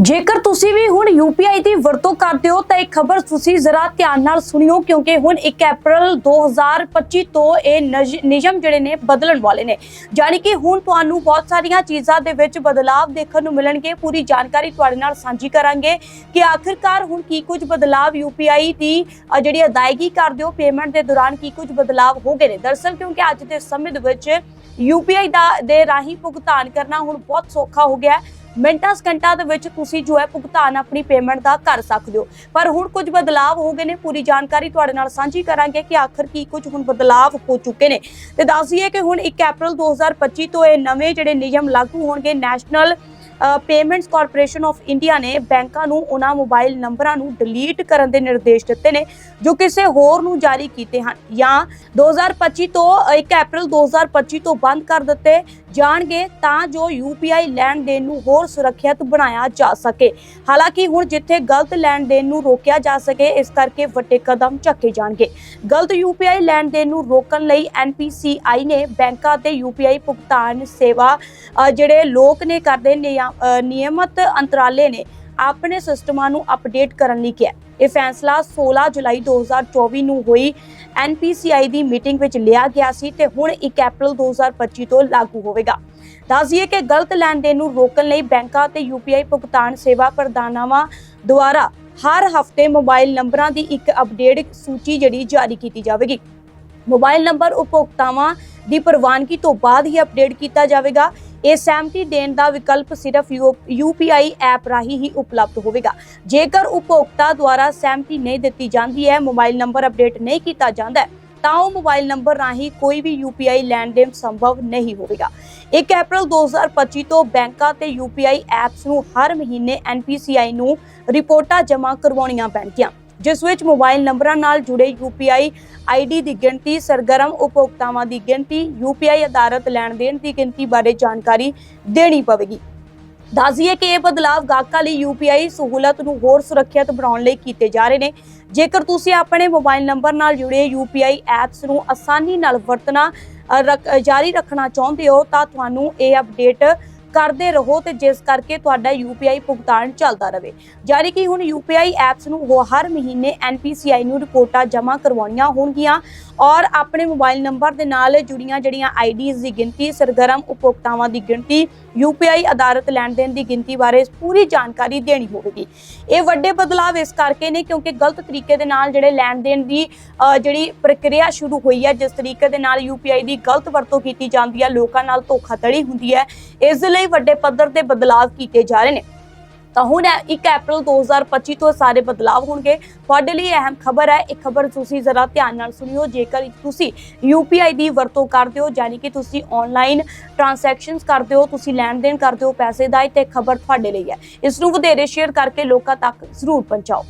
ਜੇਕਰ ਤੁਸੀਂ ਵੀ ਹੁਣ UPI ਦੀ ਵਰਤੋਂ ਕਰਦੇ ਹੋ, ਤਾਂ ਇਹ ਖਬਰ ਤੁਸੀਂ ਜ਼ਰਾ ਧਿਆਨ ਨਾਲ ਸੁਣਿਓ, ਕਿਉਂਕਿ ਹੁਣ 1 ਅਪ੍ਰੈਲ 2025 ਤੋਂ ਇਹ ਨਜ- ਨਿਯਮ ਜਿਹੜੇ ਨੇ ਬਦਲਣ ਵਾਲੇ ਨੇ। ਯਾਨੀ ਕਿ ਹੁਣ ਤੁਹਾਨੂੰ ਬਹੁਤ ਸਾਰੀਆਂ ਚੀਜ਼ਾਂ ਦੇ ਵਿੱਚ ਬਦਲਾਅ ਦੇਖਣ ਨੂੰ ਮਿਲਣਗੇ। ਪੂਰੀ ਜਾਣਕਾਰੀ ਤੁਹਾਡੇ ਨਾਲ ਸਾਂਝੀ ਕਰਾਂਗੇ ਕਿ ਆਖਿਰਕਾਰ ਹੁਣ ਕੀ ਕੁਝ ਬਦਲਾਅ UPI ਦੀ ਜਿਹੜੀ ਅਦਾਇਗੀ ਕਰਦੇ ਹੋ, ਪੇਮੈਂਟ ਦੇ ਦੌਰਾਨ ਕੀ ਕੁਝ ਬਦਲਾਅ ਹੋ ਗਏ ਨੇ। ਦਰਅਸਲ ਕਿਉਂਕਿ ਅੱਜ ਦੇ ਸਮੇਂ ਦੇ ਵਿੱਚ UPI ਦਾ, ਦੇ ਰਾਹੀਂ ਭੁਗਤਾਨ ਕਰਨਾ ਹੁਣ ਬਹੁਤ ਸੌਖਾ ਹੋ ਗਿਆ ਹੈ। ਮਿੰਟਾਂ ਸਕਿੰਟਾਂ ਦੇ ਵਿੱਚ ਤੁਸੀਂ ਜੋ ਹੈ ਭੁਗਤਾਨ ਆਪਣੀ ਪੇਮੈਂਟ ਦਾ ਕਰ ਸਕਦੇ ਹੋ। ਪਰ ਹੁਣ ਕੁਝ ਬਦਲਾਅ ਹੋ ਗਏ ਨੇ, ਪੂਰੀ ਜਾਣਕਾਰੀ ਤੁਹਾਡੇ ਨਾਲ ਸਾਂਝੀ ਕਰਾਂਗੇ ਕਿ ਆਖਰ ਕੀ ਕੁਝ ਹੁਣ ਬਦਲਾਅ ਹੋ ਚੁੱਕੇ ਨੇ। ਤੇ ਦੱਸ ਦਈਏ ਕਿ ਹੁਣ 1 ਅਪ੍ਰੈਲ 2025 ਤੋਂ ਇਹ ਨਵੇਂ ਜਿਹੜੇ ਨਿਯਮ ਲਾਗੂ ਹੋਣਗੇ national payments corporation of India ਨੇ ਬੈਂਕਾਂ ਨੂੰ ਉਹਨਾਂ ਮੋਬਾਈਲ ਨੰਬਰਾਂ ਨੂੰ ਡਿਲੀਟ ਕਰਨ ਦੇ ਨਿਰਦੇਸ਼ ਦਿੱਤੇ ਨੇ, ਜੋ ਕਿਸੇ ਹੋਰ ਨੂੰ ਜਾਰੀ ਕੀਤੇ ਹਨ। ਜਾਂ 2025 ਤੋਂ 1 ਅਪ੍ਰੈਲ 2025 ਤੋਂ ਬੰਦ ਕਰ ਦਿੱਤੇ ਜਾਣਗੇ ਤਾਂ ਜੋ UPI ਲੈਣ ਦੇਣ ਨੂੰ ਹੋਰ ਸੁਰੱਖਿਅਤ ਬਣਾਇਆ ਜਾ ਸਕੇ। ਹਾਲਾਂਕਿ ਹੁਣ ਜਿੱਥੇ ਗਲਤ ਲੈਣ ਦੇਣ ਨੂੰ ਰੋਕਿਆ ਜਾ ਸਕੇ, ਇਸ ਕਰਕੇ ਵੱਡੇ ਕਦਮ ਚੱਕੇ ਜਾਣਗੇ। ਗਲਤ UPI ਲੈਣ ਦੇਣ ਨੂੰ ਰੋਕਣ ਲਈ NPCI ਨੇ ਬੈਂਕਾਂ ਤੇ UPI ਭੁਗਤਾਨ ਸੇਵਾ ਜਿਹੜੇ ਲੋਕ ਨੇ ਕਰਦੇ ਨੇ ਜਾਂ ਨਿਯਮਤ ਅੰਤਰਾਲੇ ਨੇ ਆਪਣੇ ਸਿਸਟਮਾਂ ਨੂੰ ਅਪਡੇਟ ਕਰਨ ਲਈ ਕਿਹਾ। ਇਹ ਫੈਸਲਾ 16 ਜੁਲਾਈ 2024 ਨੂੰ ਹੋਈ। NPCI ਦੀ ਮੀਟਿੰਗ ਵਿੱਚ ਲਿਆ ਗਿਆ ਸੀ ਤੇ ਹੁਣ 1 ਅਪ੍ਰੈਲ 2025 ਤੋਂ ਲਾਗੂ ਹੋਵੇਗਾ। ਦੱਸਦੀਏ ਕਿ ਗਲਤ ਲੈਣ ਦੇਣ ਨੂੰ ਰੋਕਣ ਲਈ ਬੈਂਕਾਂ ਤੇ UPI ਭੁਗਤਾਨ ਸੇਵਾ ਪ੍ਰਦਾਤਾਵਾਂ ਦੁਆਰਾ ਹਰ ਹਫ਼ਤੇ ਮੋਬਾਈਲ ਨੰਬਰਾਂ ਦੀ ਇੱਕ ਅਪਡੇਟ ਸੂਚੀ ਜਿਹੜੀ ਜਾਰੀ ਕੀਤੀ ਜਾਵੇਗੀ। ਮੋਬਾਈਲ ਨੰਬਰ ਉਪਭੋਗਤਾਵਾਂ ਦੀ ਪ੍ਰਵਾਨਗੀ ਤੋਂ ਬਾਅਦ ਹੀ ਅਪਡੇਟ ਕੀਤਾ ਜਾਵੇਗਾ। ਇਹ ਸਹਿਮਤੀ ਦੇਣ ਦਾ ਵਿਕਲਪ ਸਿਰਫ UPI ਐਪ ਰਾਹੀਂ ਹੀ ਉਪਲਬਧ ਹੋਵੇਗਾ। ਜੇਕਰ ਉਪਭੋਗਤਾ ਦੁਆਰਾ ਸਹਿਮਤੀ ਨਹੀਂ ਦਿੱਤੀ ਜਾਂਦੀ ਹੈ, ਮੋਬਾਈਲ ਨੰਬਰ ਅਪਡੇਟ ਨਹੀਂ ਕੀਤਾ ਜਾਂਦਾ ਤਾਂ ਉਹ ਮੋਬਾਈਲ ਨੰਬਰ ਰਾਹੀਂ ਕੋਈ ਵੀ UPI ਲੈਣ ਦੇਣ ਸੰਭਵ ਨਹੀਂ ਹੋਵੇਗਾ। 1 ਅਪ੍ਰੈਲ 2025 ਤੋਂ ਬੈਂਕਾਂ ਤੇ UPI ਐਪਸ ਨੂੰ ਹਰ ਮਹੀਨੇ NPCI ਨੂੰ ਰਿਪੋਰਟਾਂ ਜਮ੍ਹਾਂ ਕਰਵਾਉਣੀਆਂ ਪੈਣਗੀਆਂ। ਜਿਸ ਵਿੱਚ ਮੋਬਾਈਲ ਨੰਬਰਾਂ ਨਾਲ ਜੁੜੇ UPI ID ਦੀ ਗਿਣਤੀ ਸਰਗਰਮ ਉਪਭੋਗਤਾਵਾਂ ਦੀ ਗਿਣਤੀ UPI ਆਧਾਰਿਤ ਲੈਣ ਦੇਣ ਦੀ ਗਿਣਤੀ ਬਾਰੇ ਜਾਣਕਾਰੀ ਦੇਣੀ ਪਵੇਗੀ। ਦੱਸਦੀਏ ਕਿ ਇਹ ਬਦਲਾਵ ਗਾਹਕਾਂ ਲਈ UPI ਸਹੂਲਤ ਨੂੰ ਹੋਰ ਸੁਰੱਖਿਅਤ ਬਣਾਉਣ ਲਈ ਕੀਤੇ ਜਾ ਰਹੇ ਨੇ। ਜੇਕਰ ਤੁਸੀਂ ਆਪਣੇ ਮੋਬਾਈਲ ਨੰਬਰ ਨਾਲ ਜੁੜੇ UPI ਐਪਸ ਨੂੰ ਆਸਾਨੀ ਨਾਲ ਵਰਤਣਾ ਅ, ਜਾਰੀ ਰੱਖਣਾ ਚਾਹੁੰਦੇ ਹੋ ਤਾਂ ਤੁਹਾਨੂੰ ਇਹ ਅਪਡੇਟ ਕਰਦੇ ਰਹੋ ਤੇ ਜਿਸ ਕਰਕੇ ਤੁਹਾਡਾ UPI ਭੁਗਤਾਨ ਚੱਲਦਾ ਰਹੇ। ਜਾਰੀ ਕਿ ਹੁਣ UPI ਐਪਸ ਨੂੰ ਉਹ ਹਰ ਮਹੀਨੇ NPCI ਨੂੰ ਰਿਪੋਰਟਾਂ ਜਮ੍ਹਾਂ ਕਰਵਾਉਣੀਆਂ ਹੋਣਗੀਆਂ ਔਰ ਆਪਣੇ ਮੋਬਾਈਲ ਨੰਬਰ ਦੇ ਨਾਲ ਜੁੜੀਆਂ ਜਿਹੜੀਆਂ ਆਈਡੀਜ਼ ਦੀ ਗਿਣਤੀ, ਸਰਗਰਮ ਉਪਭੋਗਤਾਵਾਂ ਦੀ ਗਿਣਤੀ UPI ਆਧਾਰਿਤ ਲੈਣ ਦੇਣ ਦੀ ਗਿਣਤੀ ਬਾਰੇ ਪੂਰੀ ਜਾਣਕਾਰੀ ਦੇਣੀ ਹੋਵੇਗੀ। ਇਹ ਵੱਡੇ ਬਦਲਾਅ ਇਸ ਕਰਕੇ ਨੇ ਕਿਉਂਕਿ ਗਲਤ ਤਰੀਕੇ ਦੇ ਨਾਲ ਜਿਹੜੇ ਲੈਣ ਦੇਣ ਦੀ ਜਿਹੜੀ ਪ੍ਰਕਿਰਿਆ ਸ਼ੁਰੂ ਹੋਈ ਹੈ, ਜਿਸ ਤਰੀਕੇ ਦੇ ਨਾਲ UPI ਦੀ ਗਲਤ ਵਰਤੋਂ ਕੀਤੀ ਜਾਂਦੀ ਹੈ, ਲੋਕਾਂ ਨਾਲ ਧੋਖਾਧੜੀ ਹੁੰਦੀ ਹੈ, ਇਸ ਦੇ ਲਈ ਵੱਡੇ ਪੱਧਰ ਤੇ ਬਦਲਾਅ ਕੀਤੇ ਜਾ ਰਹੇ ਨੇ। ਤਾਂ ਹੁਣ 1 ਅਪ੍ਰੈਲ 2025 ਤੋਂ ਇਹ ਸਾਰੇ ਬਦਲਾਅ ਹੋਣਗੇ। ਤੁਹਾਡੇ ਲਈ ਅਹਿਮ ਖਬਰ ਹੈ। ਇਹ ਖਬਰ ਤੁਸੀਂ ਜ਼ਰਾ ਧਿਆਨ ਨਾਲ ਸੁਣਿਓ। ਜੇਕਰ ਤੁਸੀਂ UPI ਦੀ ਵਰਤੋਂ ਕਰਦੇ ਹੋ, ਯਾਨੀ ਕਿ ਤੁਸੀਂ ਆਨਲਾਈਨ ਟ੍ਰਾਂਜੈਕਸ਼ਨਸ ਕਰਦੇ ਹੋ, ਤੁਸੀਂ ਲੈਣ ਦੇਣ ਕਰਦੇ ਹੋ ਪੈਸੇ ਦਾ ਤੇ ਖਬਰ ਤੁਹਾਡੇ ਲਈ ਹੈ। ਇਸ ਨੂੰ ਵਧੇਰੇ ਸ਼ੇਅਰ ਕਰਕੇ ਲੋਕਾਂ ਤੱਕ ਜ਼ਰੂਰ ਪਹੁੰਚਾਓ।